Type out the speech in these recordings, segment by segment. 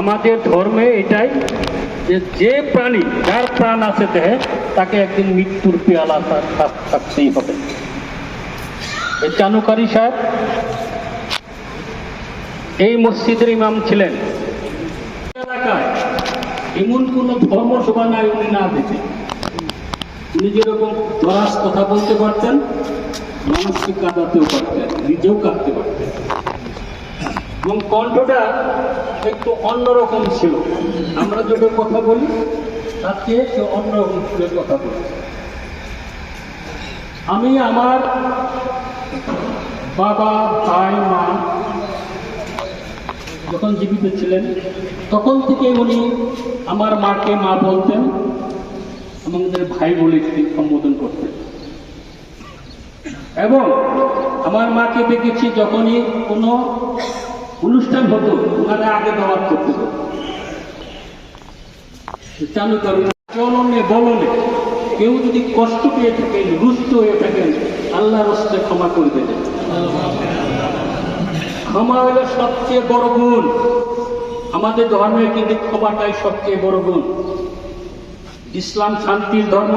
আমাদের ধর্মে এটাই যে যে প্রাণী, যার প্রাণ আছে দেহে, তাকে একদিন মৃত্যুর পেয়ালা তার থাকতেই হবে। চানুকারী সাহেব, এই মসজিদের ইমাম ছিলেন। এলাকায় এমন কোন ধর্মসভা নাই উনি না দেখে। উনি যেরকম দরাজ কথা বলতে পারতেন, মানুষকে কাঁদাতেও পারতেন, নিজেও কাঁদতে পারতেন। এবং কণ্ঠটা একটু অন্যরকম ছিল। আমরা যেটা কথা বলি, তার চেয়ে সে অন্যরকম সুরে কথা বলি। আমি আমার বাবা, ভাই, মা যখন জীবিত ছিলেন, তখন থেকে উনি আমার মাকে, মা বলতেন আমাদের ভাই বলে সম্বোধন করতেন। এবং আমার মাকে দেখেছি যখনই কোনো অনুষ্ঠান হতো ওনারা আগে দাওয়াত করতে চালু করুন বলনে, কেউ যদি কষ্ট পেয়ে থাকেন, রুষ্ট হয়ে থাকেন আল্লাহ রস্তে ক্ষমা করে দেবেন। ক্ষমা হলো সবচেয়ে বড় গুণ। আমাদের ধর্মে কিন্তু ক্ষমাটাই সবচেয়ে বড় গুণ। ইসলাম শান্তির ধর্ম,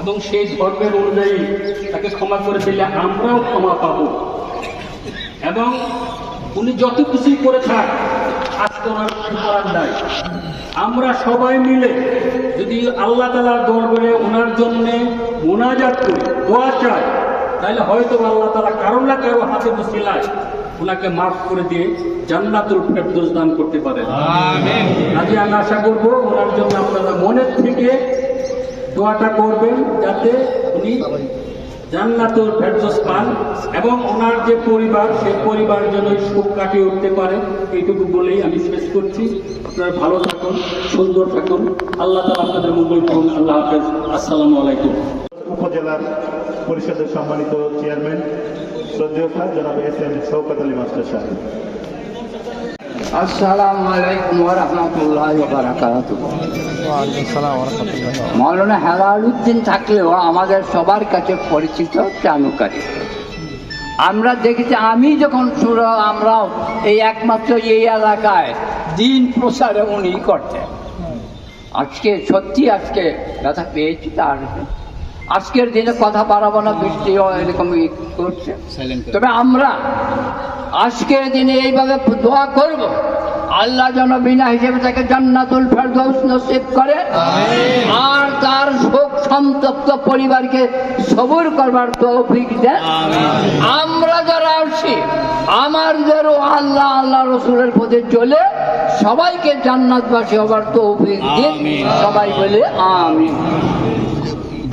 এবং সেই ধর্মের অনুযায়ী তাকে ক্ষমা করে দিলে আমরাও ক্ষমা পাব। এবং উনি যত কিছুই করে থাক আজকে ওনার করার নাই। আমরা সবাই মিলে যদি আল্লাহ তালার দরবারে ওনার জন্যে মোনাজাত করি দোয়া চাই তাহলে হয়তো আল্লাহ তালা কারও না কারও হাতে বসিলায় ওনাকে মাফ করে দিয়ে জান্নাতুল ফেরদৌস দান করতে পারে আজকে আমি আশা করব ওনার জন্য আপনারা মনের থেকে দোয়াটা করবেন যাতে উনি জান্নাতুল ফেরদোস পান এবং ওনার যে পরিবার, সেই পরিবার যেন সুখ কাটিয়ে উঠতে পারে, এইটুকু বলেই আমি শেষ করছি। আপনারা ভালো থাকুন, সুন্দর থাকুন। আল্লাহ তালা আপনাদের মঙ্গল করুন। আল্লাহ হাফেজ। আসসালামু আলাইকুম। উপজেলার পরিষদের সম্মানিত চেয়ারম্যান, শ্রদ্ধেয় জনাব S M Shawkat Ali master সাহেব। আসসালামু আলাইকুম ওয়া রাহমাতুল্লাহি ওয়া বারাকাতুহু। মৌলানা হেলালুদ্দিন থাকলেও আমাদের সবার কাছে পরিচিত চানুকারী আমরা দেখেছি আমি যখন শুরু আমরাও এই একমাত্র এই এলাকায় দিন প্রসারে উনি করতেন। আজকে সত্যি আজকে ব্যথা পেয়েছি তার। আজকের দিনে কথা বাড়াবো না বৃষ্টিও এরকম করছে। তবে আমরা আজকের দিনে এইভাবে দোয়া করব। আল্লাহ যেন বিনা হিসেবে তাকে জান্নাতুল ফেরদৌস নসিব করে। আর তার শোক সন্তপ্ত পরিবারকে সবুর করবার তৌফিক দেন আমরা যারা আসছি আমাদেরও আল্লাহ আল্লাহ রসুলের পথে চলে সবাইকে জান্নাতবাসী হবার তৌফিক দিন। সবাই বলে আমি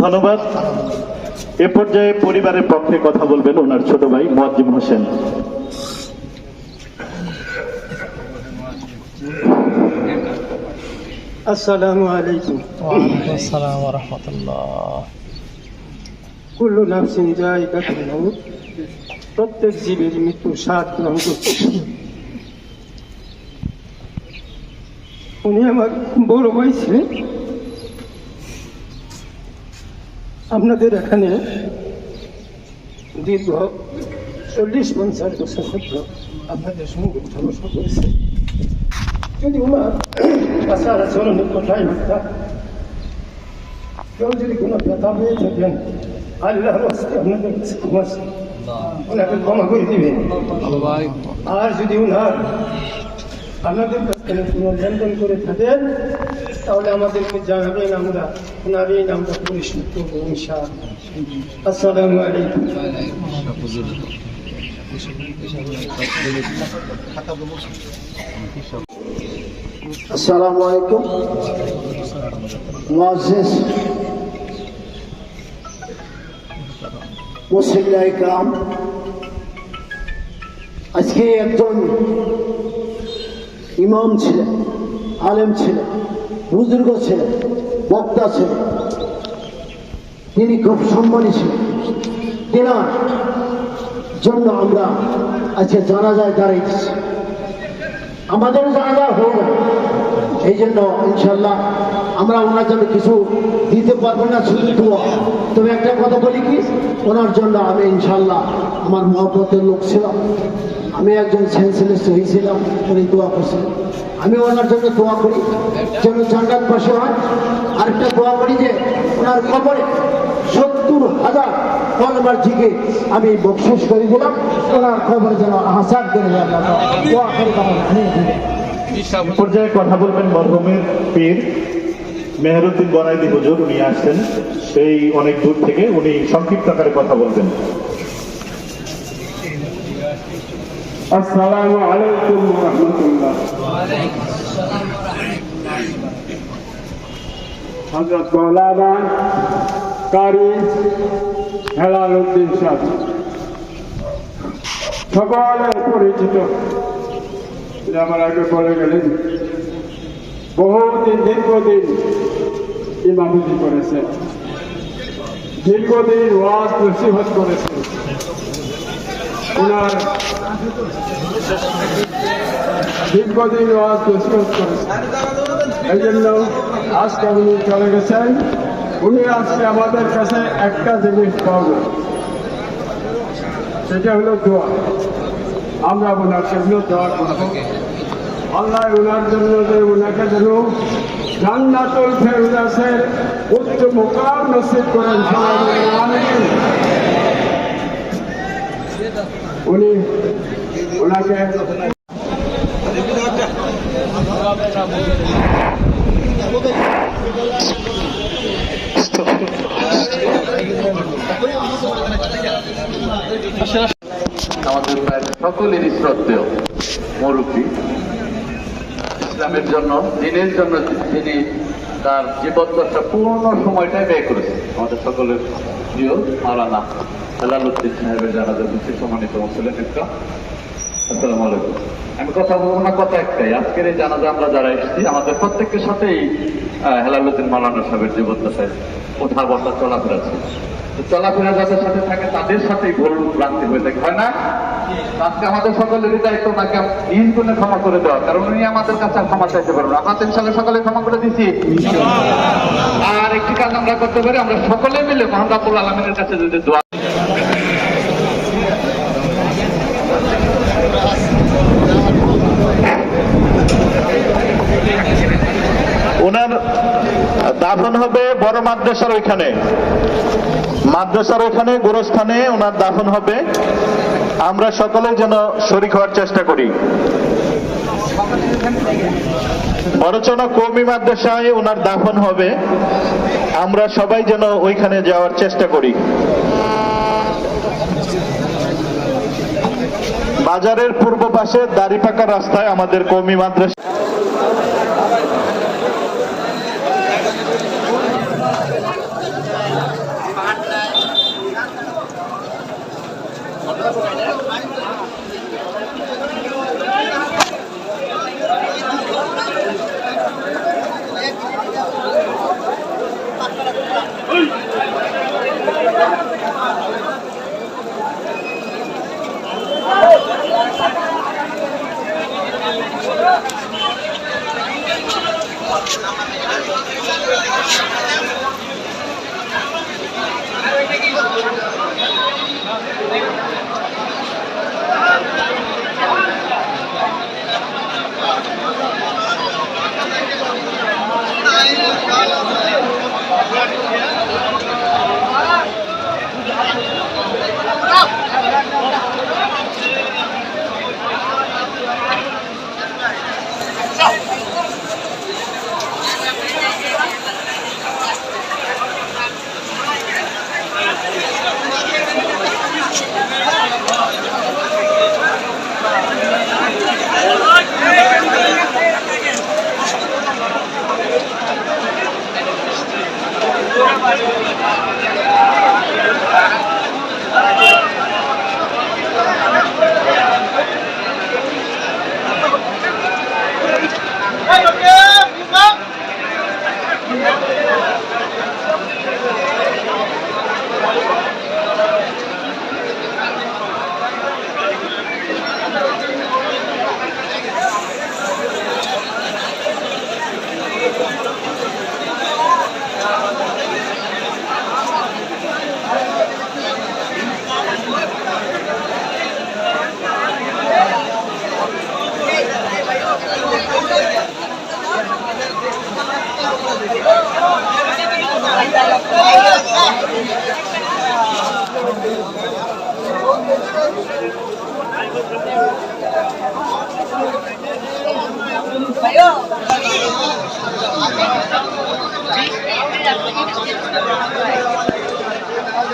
ধন্যবাদ। এ পর্যায়ে পরিবারের পক্ষে কথা বলবেন ওনার ছোট ভাই মোয়াজ্জিম হোসেন। আসসালামু আলাইকুম। ওয়ালাইকুম আসসালাম ওয়া রাহমাতুল্লাহ কুল্লু নাফসিন যায়িকাতুল মাউত। প্রত্যেক জীবের মৃত্যু সাত গ্রহণ করতে উনি আমার বড় ভাই ছিলেন। আপনাদের এখানে দীর্ঘ চল্লিশ পঞ্চাশ বছর আপনাদের সঙ্গে কথা করেছে যদি ওনার আচার আচরণের কথাই ভাবতাম কেউ যদি কোনো ব্যথা পেয়ে থাকেন, আল্লাহর হস্তে আপনাদের কাছে ওনাকে ক্ষমা করে দিবেন। আর যদি ওনার আপনাদের কাছ কোনো লেনদেন করে থাকেন, তাহলে আমাদেরকে জানাবেন, আমরা ওনার এই নামটা পরিষ্কার করব, ইনশাআল্লাহ। আসসালামু আলাইকুম। আসসালামু আলাইকুম। মুআজ্জিজ মুসলিম ইকরাম আজকে একজন ইমাম ছিলেন, আলেম ছিলেন, বুজুর্গ ছিলেন, বক্তা ছিলেন। তিনি খুব সম্মানী ছিলেন। তেনার জন্য আমরা আজকে জানাজায় দাঁড়িয়েছি আমাদের জানাজা হোক এই জন্য ইনশাল্লাহ আমরা ওনার জন্য কিছু দিতে পারব না, শুধু দোয়া। তবে একটা কথা বলি কি? ওনার জন্য আমি ইনশাল্লাহ আমার মহব্বতের লোক ছিলাম। আমি একজন সেন্সলেস হয়েছিলাম উনি দোয়া করছিলেন। আমি ওনার জন্য দোয়া করি, যেন জান্নাত পাশে হয়। আরেকটা দোয়া করি যে, ওনার কবরে সত্তর হাজার কলমার ঝিকে আমি বকশিস করে দিলাম। ওনার কবরে যেন হাসান করে দেওয়া দোয়া করি পর্যায়ে কথা বলবেন মরহুমের পীর মেহরুদ্দিন বনাইদি হুজুর উনি আসছেন। সেই অনেক দূর থেকে উনি সংক্ষিপ্ত আকারে কথা বলবেন। আসসালামু আলাইকুম রহমতুল্লাহ। হজরত মৌলানা কারি হেলাল উদ্দিন সাহ সকলের পরিচিত যে আমার আগে বলে গেলেন। বহুদিন, দীর্ঘদিন ইমামতি করেছেন। দীর্ঘদিন ওয়াজ নসিহত করেছেন। ওনার দীর্ঘদিন ওয়াজ নসিহত করেছেন। এই জন্য আজকে উনি চলে গেছেন। উনি আজকে আমাদের কাছে একটা জিনিস পাবেন সেটা হলো দোয়া। আমরা ওনার জন্য দোয়া করব আল্লাহ ওনার জন্য যে ওনাকে যেন জান্নাতুল ফেরদাসের উচ্চ মোকাম নসিব করেন। উনি ওনাকে আমাদের প্রায় সকলেরই শ্রদ্ধেয় মুরব্বী। ইসলামের জন্য, দিনের জন্য তিনি তার জীবদ্দশা পূর্ণ সময়টাই ব্যয় করেছেন। আমাদের সকলের প্রিয় মারানা হেলালুদ্দিন সাহেবের জানাজা দিচ্ছি সম্মানিত মুসলিম একটা। আসসালামু আলাইকুম। আমি কথা বলব না কথা একটাই। আজকের এই জানাজা আমরা যারা এসেছি, আমাদের প্রত্যেকের সাথেই হেলালুদ্দিন মালানা সাহেবের জীবদ্দশায় ওঠা বসা চলাফেরা ছিল চলাফেরা যাদের সাথে থাকে, তাদের সাথেই ভুল ভ্রান্তি হয়ে থাকে, হয় না? আজকে আমাদের সকলেরই দায়িত্ব ওনাকে নিজ গুণে ক্ষমা করে দেওয়া, কারণ উনি আমাদের কাছে ক্ষমা চাইতে পারবেন আমরা তিন সালে সকলে ক্ষমা করে দিচ্ছি আর একটি কাজ আমরা করতে পারি, আমরা সকলে মিলে রাবুল আলমিনের কাছে যদি দোয়া ওনার দাফন হবে বড় মাদ্রাসার ওইখানে। মাদ্রাসার ওইখানে, গোরস্থানে ওনার দাফন হবে। আমরা সকলে যেন শরিক হওয়ার চেষ্টা করি। বড়চনা কৌমি মাদ্রাসায় ওনার দাফন হবে। আমরা সবাই যেন ওইখানে যাওয়ার চেষ্টা করি। বাজারের পূর্ব পাশে দাড়িপাকা রাস্তায় আমাদের কৌমি মাদ্রাসা Yeah.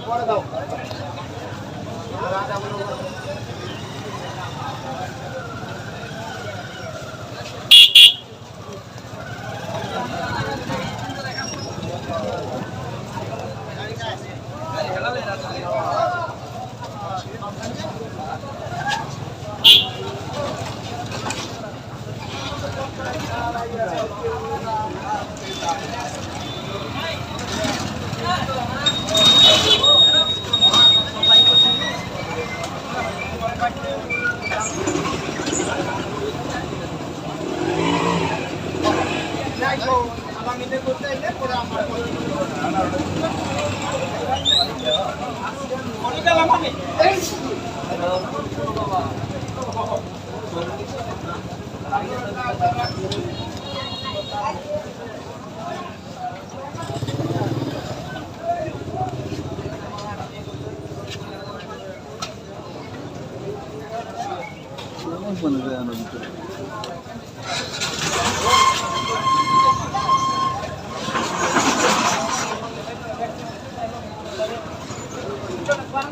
পরে দাও তো আগামীতে করতে এলে পরে আমরা Vamos manejar a nossa.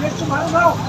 Let's go.